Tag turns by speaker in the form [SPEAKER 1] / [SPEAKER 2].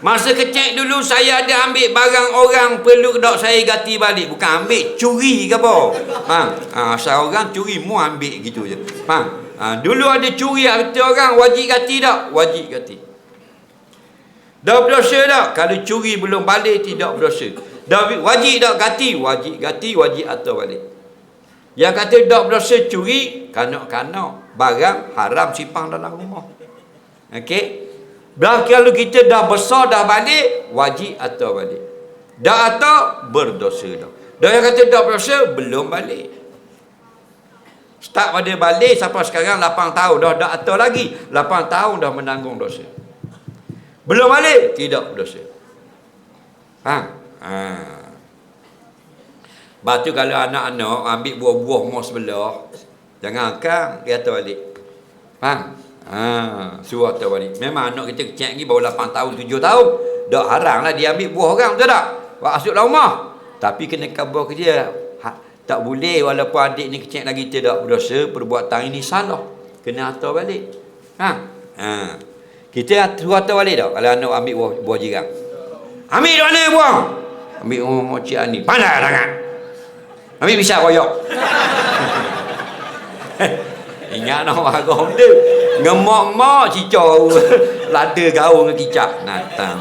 [SPEAKER 1] Masa kecek dulu saya ada ambil barang orang perlu dok saya ganti balik. Bukan ambil, curi ke apa? Ha, ha asal orang curi mu ambil gitu je. Ha, ha dulu ada curi harta orang wajib ganti tak? Wajib ganti. Dah berdosa tak? Kalau curi belum balik tidak berdosa. Dah wajib tak ganti? Wajib ganti, wajib atau balik. Yang kata tak berdosa curi, kanak-kanak barang haram simpang dalam rumah. Okey? Dah kalau kita dah besar dah balik, wajib atau balik. Dah atau berdosa dah. Dah yang kata dah berdosa, belum balik. Start pada balik sampai sekarang 8 tahun dah dah atau lagi. 8 tahun dah menanggung dosa. Belum balik, tidak berdosa. Ha? Ha. Batu kalau anak-anak ambil buah-buah mau sebelah, jangan angkat, dia atau balik. Ha? Ha, suruh atau balik. Memang anak kita kecil lagi baru 8 tahun, 7 tahun. Dah harang lah dia ambil buah orang, betul tak? Buat masuk dalam rumah. Tapi kena kabar ke dia. Ha, tak boleh walaupun adik ni kecil lagi tidak berdosa, perbuatan ini salah. Kena atau balik. Ha? Ha. Kita suruh atau balik tak? Kalau anak ambil buah, buah jirang. Ambil di mana buah? Ambil rumah oh, cik ni. Pandai sangat. Ambil bisa koyok. Ingat nak marah dia. Ngemak-mak cicau. Lada gaul dengan kicap. Natang.